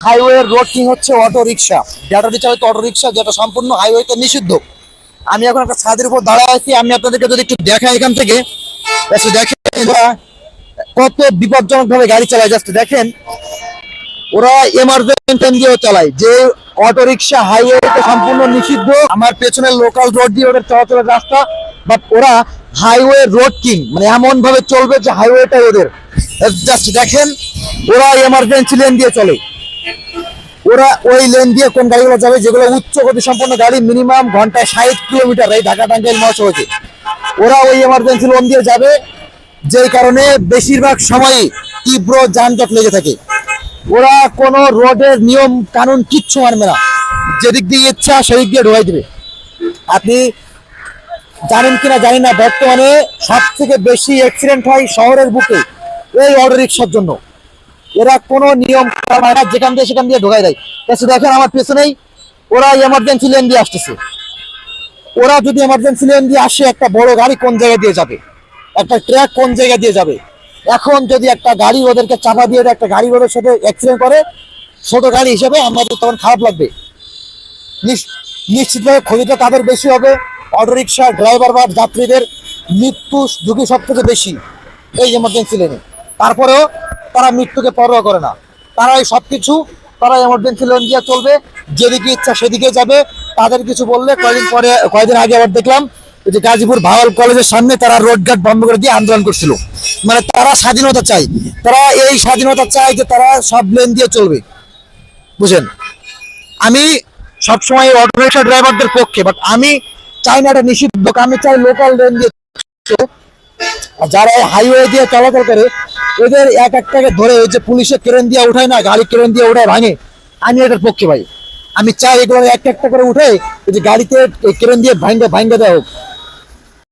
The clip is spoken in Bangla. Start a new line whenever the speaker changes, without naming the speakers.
হাইওয়ে রোড কিং হচ্ছে অটো রিক্সা ব্যাটারি চালিত অটো রিক্সা যেটা সম্পূর্ণ হাইওয়েতে নিষিদ্ধ। আমি এখন একটা ছাদের উপর দাঁড়ায় আছি। আমি আপনাদেরকে যদি একটু দেখাই এখান থেকে দেখেন কত বিপজ্জনক ভাবে গাড়ি চালায়। যাচ্ছে দেখেন, ওরা এমার্জেন্সি দিয়েও চালায়, যে অটো রিক্সা হাইওয়েতে সম্পূর্ণ নিষিদ্ধ। আমার পেছনের লোকাল রোড দিয়ে ওদের চলাচলের রাস্তা বাট ওরা হাইওয়ে রোড কিং মানে এমন ভাবে চলবে যে হাইওয়েটাই ওদের। জাস্ট দেখেন, ওরা এমার্জেন্সি লেন দিয়ে চলে। ওরা ওই লেন দিয়ে কোন গাড়িগুলো যাবে? যেগুলো উচ্চ গতি সম্পন্ন গাড়ি মিনিমাম ঘন্টায় ষাট কিলোমিটার এই ঢাকা টাঙ্গাইল মহাসড়কে। ওরা ওই এমার্জেন্সি লোন দিয়ে যাবে, যেই কারণে বেশিরভাগ সময়ই তীব্র যানজট লেগে থাকে। ওরা কোনো রোডের নিয়ম, কানুন কিচ্ছু মানবে না। যেদিক দিয়ে ইচ্ছা সেদিক দিয়ে ঢোকাই দেবে। আপনি জানেন কিনা জানি না, বর্তমানে সব থেকে বেশি অ্যাক্সিডেন্ট হয় শহরের বুকে, এই অটো রিক্সার জন্য। এরা কোনো নিয়ম যেখান দিয়ে সেখান দিয়ে ঢোকাই দেয়। তাছাড়া দেখেন আমার পেছনেই ওরা এমার্জেন্সি লেন দিয়ে আসতেছে। ওরা যদি এমার্জেন্সি লেন দিয়ে আসে, একটা বড় গাড়ি কোন জায়গায় দিয়ে যাবে? একটা ট্র্যাক কোন জায়গা দিয়ে যাবে? এখন যদি একটা গাড়ি ওদেরকে চাপা দিয়ে একটা গাড়ি ওদের সাথে অ্যাক্সিডেন্ট করে, ছোট গাড়ি হিসেবে আমাদের তখন খারাপ লাগবে। নিশ- নিশ্চিতভাবে ক্ষতিটা তাদের বেশি হবে। অটো রিক্সা ড্রাইভার বা যাত্রীদের মৃত্যু ঝুঁকি সব থেকে বেশি এই এমার্জেন্সি লেনে তারপরেও তারা মৃত্যুকে পরোয়া করে না। তারা এই সব কিছু তারা এমার্জেন্সি লোন দিয়ে চলবে। যেদিকে ইচ্ছা সেদিকে যাবে। তাদের কিছু বললে কয়েকদিন পরে, কয়েকদিন আগে আবার দেখলাম যে গাজীপুর ভাওয়াল কলেজের সামনে তারা রোড গার্ড বন্ধ করে দিয়ে আন্দোলন করছিল। মানে তারা স্বাধীনতা চাই তারা এই স্বাধীনতা চায় যে তারা সব লেন দিয়ে চলবে। বুঝেন? আমি সবসময় অটো রিক্সা ড্রাইভারদের পক্ষে বাট আমি চাই না এটা নিষিদ্ধ, আমি চাই লোকাল লেন দিয়ে যারা হাইওয়ে দিয়ে চলাচল করে এদের এক একটাকে ধরে ওই যে পুলিশে ক্রেন দিয়ে উঠায় না, গাড়ি ক্রেন দিয়ে উঠায়, ভাঙে। আমি এটার পক্ষে ভাই। আমি চাই এগুলো এক একটা করে উঠে যে গাড়িতে ক্রেন দিয়ে ভাঙ্গে ভাঙ্গে দেওয়া হোক।